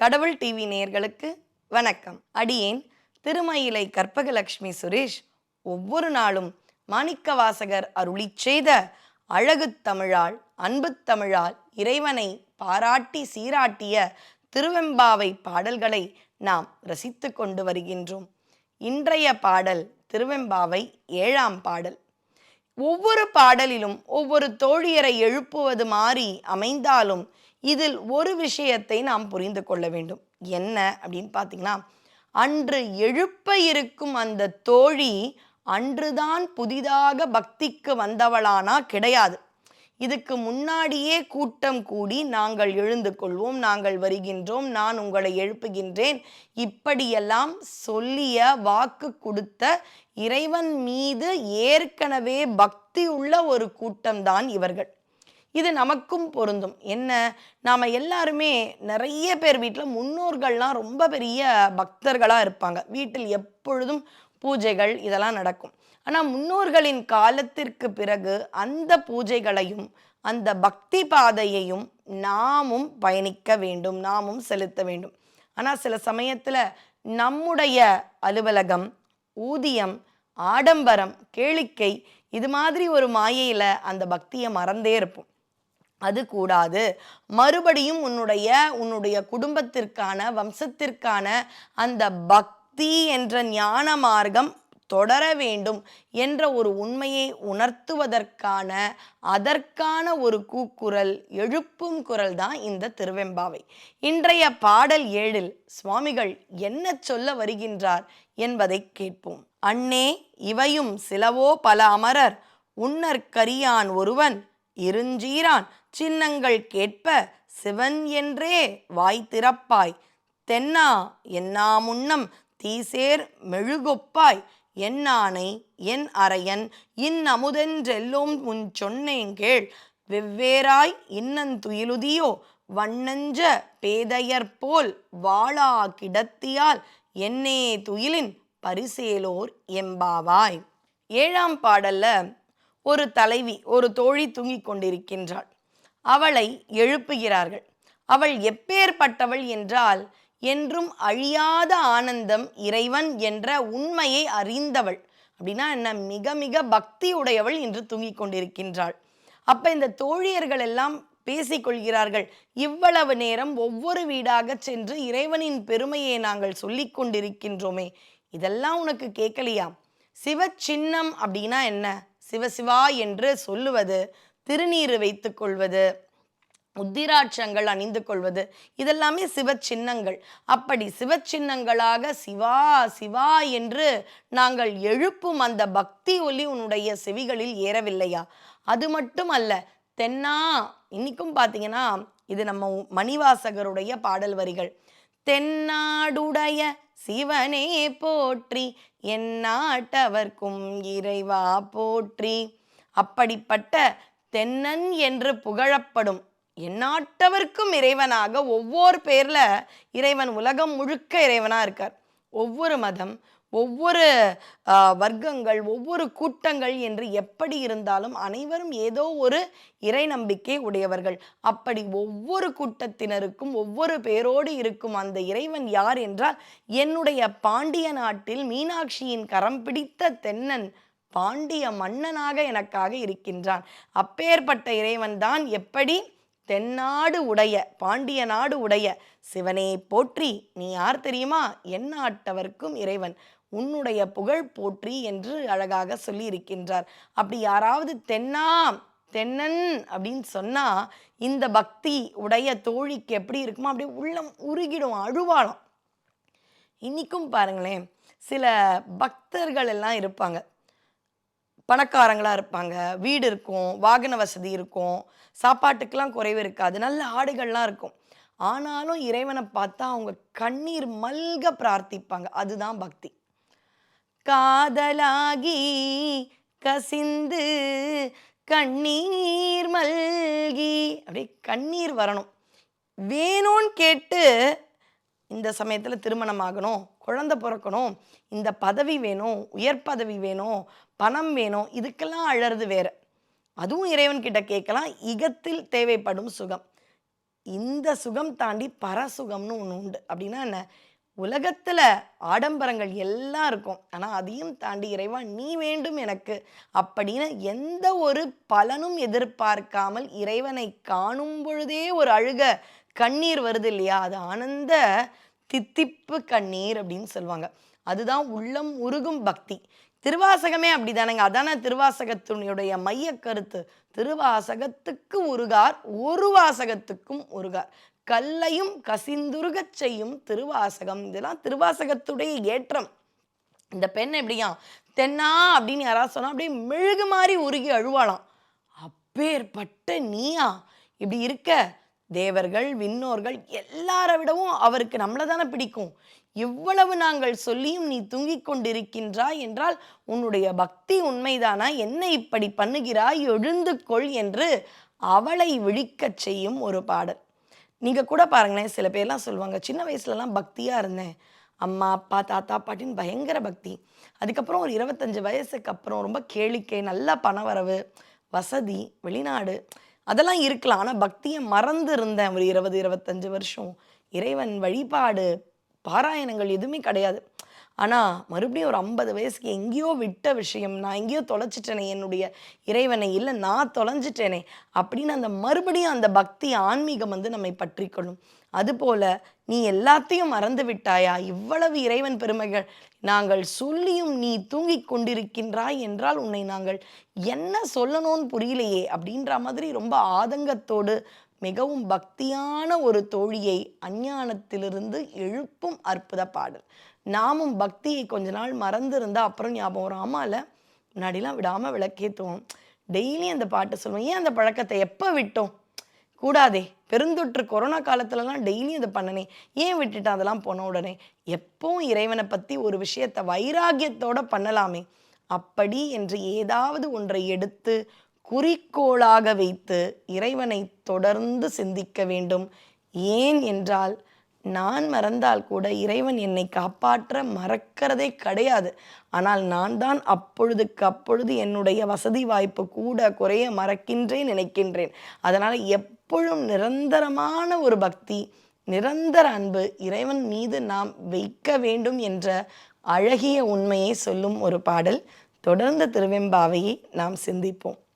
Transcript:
கடவுள் டிவி நேயர்களுக்கு வணக்கம். அடியேன் திருமயிலை கற்பகலட்சுமி சுரேஷ் ஒவ்வொரு நாளும் மாணிக்கவாசகர் அருளிச் செய்த அழகு தமிழால் அன்பு தமிழால் இறைவனை பாராட்டி சீராட்டிய திருவெம்பாவை பாடல்களை நாம் ரசித்து கொண்டு வருகின்றோம். இன்றைய பாடல் திருவெம்பாவை ஏழாம் பாடல். ஒவ்வொரு பாடலிலும் ஒவ்வொரு தோழியரை எழுப்புவது மாறி அமைந்தாலும் இதில் ஒரு விஷயத்தை நாம் புரிந்து கொள்ள வேண்டும். என்ன அப்படின்னு பார்த்தீங்கன்னா அன்று எழுப்ப இருக்கும் அந்த தோழி அன்றுதான் புதிதாக பக்திக்கு வந்தவளானா கிடையாது. இதுக்கு முன்னாடியே கூட்டம் கூடி நாங்கள் எழுந்து கொள்வோம் நாங்கள் வருகின்றோம் நான் உங்களை எழுப்புகின்றேன். இப்படியெல்லாம் சொல்லிய வாக்கு கொடுத்த இறைவன் மீது ஏற்கனவே பக்தி உள்ள ஒரு கூட்டம்தான் இவர்கள். இது நமக்கும் பொருந்தும். என்ன? நாம் எல்லாருமே நிறைய பேர் வீட்டில் முன்னோர்கள்லாம் ரொம்ப பெரிய பக்தர்களாக இருப்பாங்க. வீட்டில் எப்பொழுதும் பூஜைகள் இதெல்லாம் நடக்கும். ஆனால் முன்னோர்களின் காலத்திற்கு பிறகு அந்த பூஜைகளையும் அந்த பக்தி பாதையையும் நாமும் பயணிக்க வேண்டும் நாமும் செலுத்த வேண்டும். ஆனால் சில சமயத்தில் நம்முடைய அலுவலகம் ஊதியம் ஆடம்பரம் கேளிக்கை இது மாதிரி ஒரு மாயையில் அந்த பக்தியை மறந்தே இருப்போம். அது கூடாது. மறுபடியும் உன்னுடைய உன்னுடைய குடும்பத்திற்கான வம்சத்திற்கான அந்த பக்தி என்ற ஞான மார்க்கம் தொடர வேண்டும் என்ற ஒரு உண்மையை உணர்த்துவதற்கான அதற்கான ஒரு கூக்குரல் எழுப்பும் குரல் தான் இந்த திருவெம்பாவை. இன்றைய பாடல் ஏழில் சுவாமிகள் என்ன சொல்ல வருகின்றார் என்பதை கேட்போம். அண்ணே இவையும் சிலவோ பல அமரர் உன்னர் கரியான் ஒருவன் இருஞ்சீரான். சின்னங்கள் கேட்ப சிவன் என்றே வாய் திறப்பாய். தென்னா என்னா முன்னம் தீசேர் மெழுகொப்பாய். என்னானை என் அரையன் இன்னமுதென்றெல்லோம் உன் சொன்னேங்கேள் வெவ்வேறாய் இன்னந்துயிலுதியோ வண்ணஞ்ச பேதையர் போல் வாழா கிடத்தியால் என்னே துயிலின் பரிசேலோர் எம்பாவாய். ஏழாம் பாடல்ல ஒரு தலைவி ஒரு தோழி தூங்கிக் கொண்டிருக்கின்றாள். அவளை எழுப்புகிறார்கள். அவள் எப்பேற்பட்டவள் என்றால் என்றும் அழியாத ஆனந்தம் இறைவன் என்ற உண்மையை அறிந்தவள். அப்படின்னா என்ன? மிக மிக பக்தி உடையவள் என்று தூங்கிக் கொண்டிருக்கின்றாள். அப்ப இந்த தோழியர்கள் எல்லாம் பேசிக்கொள்கிறார்கள் இவ்வளவு நேரம் ஒவ்வொரு வீடாக சென்று இறைவனின் பெருமையை நாங்கள் சொல்லிக் கொண்டிருக்கின்றோமே. இதெல்லாம் உனக்கு கேட்கலையா? சிவ சின்னம் அப்படின்னா என்ன? சிவசிவா என்று சொல்லுவது திருநீர் வைத்து கொள்வது உத்திராட்சங்கள் அணிந்து கொள்வது இதெல்லாமே சிவ சின்னங்கள் அப்படி சிவ சின்னங்களாக சிவா சிவா என்று நாங்கள் எழுப்பும் அந்த பக்தி ஒலி உன்னுடைய செவிகளில் ஏறவில்லையா? அது மட்டும் அல்ல தென்னா இன்னைக்கும் பார்த்தீங்கன்னா இது நம்ம மணிவாசகருடைய பாடல் வரிகள். தென்னாடுடைய சிவனே போற்றி என் நாட்டவர்க்கும் இறைவா போற்றி. அப்படிப்பட்ட தென்னன் என்று புகழப்படும் எந்நாட்டவர்க்கும் இறைவனாக ஒவ்வொரு பேரில் இறைவன் உலகம் முழுக்க இறைவனாக இருக்கார். ஒவ்வொரு மதம் ஒவ்வொரு வர்க்கங்கள் ஒவ்வொரு கூட்டங்கள் என்று எப்படி இருந்தாலும் அனைவரும் ஏதோ ஒரு இறை நம்பிக்கை உடையவர்கள். அப்படி ஒவ்வொரு கூட்டத்தினருக்கும் ஒவ்வொரு பேரோடு இருக்கும் அந்த இறைவன் யார் என்றால் என்னுடைய பாண்டிய நாட்டில் மீனாட்சியின் கரம் பிடித்த தென்னன். பாண்டிய மன்னனாக எனக்காக இருக்கின்றான். அப்பேற்பட்ட இறைவன் தான் எப்படி தென்னாடு உடைய பாண்டிய நாடு உடைய சிவனே போற்றி நீ யார் தெரியுமா? எந்நாட்டவர்க்கும் இறைவன் உன்னுடைய புகழ் போற்றி என்று அழகாக சொல்லி இருக்கின்றார் அப்படி யாராவது தென்னா தென்னன் அப்படின்னு சொன்னால் இந்த பக்தி உடைய தோழிக்கு எப்படி இருக்குமோ அப்படியே உள்ளம் உருகிடும் அழுவாளம். இன்றைக்கும் பாருங்களேன் சில பக்தர்கள் எல்லாம் இருப்பாங்க. பணக்காரங்களா இருப்பாங்க. வீடு இருக்கும் வாகன வசதி இருக்கும் சாப்பாட்டுக்கெல்லாம் குறைவு இருக்காது நல்ல ஆடுகள்லாம் இருக்கும். ஆனாலும் இறைவனை பார்த்தா அவங்க கண்ணீர் மல்க பிரார்த்திப்பாங்க. அதுதான் பக்தி. காதலாகி கசிந்து கண்ணீர் மல்கி அப்படியே கண்ணீர் வரணும். வேணும்னு கேட்டு இந்த சமயத்தில் திருமணம் ஆகணும் குழந்தை பிறக்கணும் இந்த பதவி வேணும் உயர் பதவி வேணும் பணம் வேணும் இதுக்கெல்லாம் அழறது வேற. அதுவும் இறைவன்கிட்ட கேட்கலாம் இகத்தில் தேவைப்படும் சுகம். இந்த சுகம் தாண்டி பரசுகம்னு ஒன்று உண்டு. அப்படின்னா என்ன? உலகத்தில் ஆடம்பரங்கள் எல்லாம் இருக்கும். ஆனால் அதையும் தாண்டி இறைவா நீ வேண்டும் எனக்கு. அப்படின்னு எந்த ஒரு பலனும் எதிர்பார்க்காமல் இறைவனை காணும் பொழுதே ஒரு அழுக கண்ணீர் வருது இல்லையா? அது ஆனந்த தித்திப்பு கண்ணீர் அப்படின்னு சொல்லுவாங்க. அதுதான் உள்ளம் உருகும் பக்தி. திருவாசகமே அப்படிதானங்க. அதான திருவாசகத்தினுடைய மைய கருத்து திருவாசகத்துக்கு உருகார் ஒரு வாசகத்துக்கும் உருகார் கல்லையும் கசிந்துருகச் செய்யும் திருவாசகம். இதெல்லாம் திருவாசகத்துடைய ஏற்றம். இந்த பெண் எப்படியா தென்னா அப்படின்னு யாராவது சொன்னா அப்படியே மெழுகு மாதிரி உருகி அழுவாளாம். அப்பேற்பட்ட நீயா? இப்படி இருக்க? தேவர்கள் விண்ணோர்கள் எல்லாரை விடவும் அவருக்கு நம்மளை தானே பிடிக்கும். இவ்வளவு நாங்கள் சொல்லியும் நீ தூங்கிக் கொண்டிருக்கின்றாய் என்றால் உன்னுடைய பக்தி உண்மைதானா? என்ன இப்படி பண்ணுகிறாய்? எழுந்து கொள் என்று அவளை விழிக்கச் செய்யும் ஒரு பாடல். நீங்கள் கூட பாருங்களேன் சில பேர்லாம் சொல்லுவாங்க சின்ன வயசுலலாம் பக்தியாக இருந்தேன். அம்மா அப்பா தாத்தா பாட்டின்னு பயங்கர பக்தி. அதுக்கப்புறம் ஒரு இருபத்தஞ்சு வயசுக்கு அப்புறம் ரொம்ப கேளிக்கை நல்ல பணவரவு வசதி வெளிநாடு அதெல்லாம் இருக்கலாம். ஆனால் பக்தியை மறந்து இருந்தேன். ஒரு இருபது இருபத்தஞ்சு வருஷம். இறைவன் வழிபாடு பாராயணங்கள் எதுவுமே கிடையாது. ஆனால் மறுபடியும் ஒரு ஐம்பது வயசுக்கு எங்கேயோ விட்ட விஷயம் நான் எங்கேயோ தொலைச்சிட்டேனே என்னுடைய இறைவனை இல்லை நான் தொலைஞ்சிட்டேனே அப்படின்னு அந்த மறுபடியும் அந்த பக்தி ஆன்மீகம் வந்து நம்மை பற்றிக்கொள்ளும். அதுபோல நீ எல்லாத்தையும் மறந்து விட்டாயா? இவ்வளவு இறைவன் பெருமைகள். நாங்கள் சொல்லியும் நீ தூங்கிக் கொண்டிருக்கின்றாய் என்றால் உன்னை நாங்கள் என்ன சொல்லணும்னு புரியலையே அப்படின்ற மாதிரி ரொம்ப ஆதங்கத்தோடு மிகவும் பக்தியான ஒரு தோழியை அஞ்ஞானத்திலிருந்து எழுப்பும் அற்புத பாடல். நாமும் பக்தியை கொஞ்ச நாள் மறந்து இருந்தா அப்புறம் ஞாபகம் வரும். ஆமால முன்னாடிலாம் விடாம விளக்கேத்துவோம். டெய்லி அந்த பாட்டு சொல்லுவோம். ஏன் அந்த பழக்கத்தை எப்போ விட்டோம்? கூடாதே பெருந்தொற்று கொரோனா காலத்துலலாம் டெய்லி அதை பண்ணனே. ஏன் விட்டுட்டு அதெல்லாம் போன உடனே? எப்பவும் இறைவனை பற்றி ஒரு விஷயத்தை வைராகியத்தோட பண்ணலாமே. அப்படி என்று ஏதாவது ஒன்றை எடுத்து குறிக்கோளாக வைத்து இறைவனை தொடர்ந்து சிந்திக்க வேண்டும். ஏன் என்றால் நான் மறந்தால் கூட இறைவன் என்னை காப்பாற்ற மறக்கிறதே கிடையாது. ஆனால் நான் தான் அப்பொழுதுக்கு அப்பொழுது என்னுடைய வசதி வாய்ப்பு கூட குறைய மறக்கின்றேன் நினைக்கின்றேன். அதனால் எப்பொழுதும் நிரந்தரமான ஒரு பக்தி நிரந்தர அன்பு இறைவன் மீது நாம் வைக்க வேண்டும் என்ற அழகிய உண்மையை சொல்லும் ஒரு பாடல். தொடர்ந்த திருவெம்பாவையை நாம் சிந்திப்போம்.